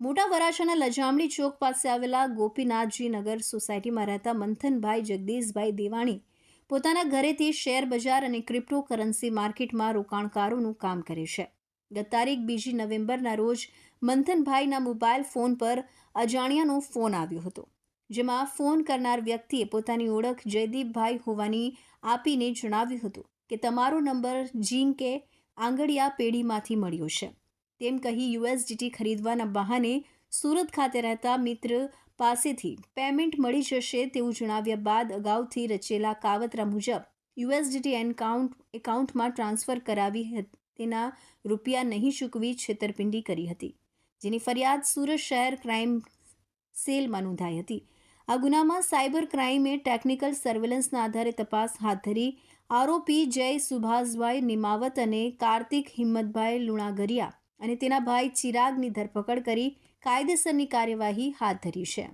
મોટા વરાછાના લજામણી ચોક પાસે આવેલા ગોપીનાથજી નગર સોસાયટીમાં રહેતા મંથનભાઈ જગદીશભાઈ દેવાણી પોતાના ઘરેથી શેર બજાર અને ક્રિપ્ટોકરન્સી માર્કેટમાં રોકાણકારોનું કામ કરે છે. ગત તારીખ બીજી નવેમ્બરના રોજ મંથનભાઈના મોબાઈલ ફોન પર અજાણ્યાનો ફોન આવ્યો હતો, જેમાં ફોન કરનાર વ્યક્તિએ પોતાની ઓળખ જયદીપભાઈ હોવાની આપીને જણાવ્યું હતું કે, તમારો નંબર જીંકે આંગડિયા પેઢીમાંથી મળ્યો છે. તેમ કહી યુએસડીટી ખરીદવાના બહાને સુરત ખાતે રહેતા મિત્ર પાસેથી પેમેન્ટ મળી જશે તેવું જણાવ્યા બાદ અગાઉથી રચેલા કાવતરા મુજબ યુએસડીટી એકાઉન્ટ એકાઉન્ટમાં ટ્રાન્સફર કરાવી તેના રૂપિયા નહીં ચૂકવી છેતરપિંડી કરી હતી, જેની ફરિયાદ સુરત શહેર ક્રાઇમ સેલમાં નોંધાઈ હતી. આ ગુનામાં સાયબર ક્રાઇમે ટેકનિકલ સર્વેલન્સના આધારે તપાસ હાથ ધરી આરોપી જય સુભાષભાઈ નિમાવત અને કાર્તિક હિંમતભાઈ લુણાગરિયા અને તેના ભાઈ ચિરાગની ધરપકડ કરી કાયદેસરની કાર્યવાહી હાથ ધરી છે.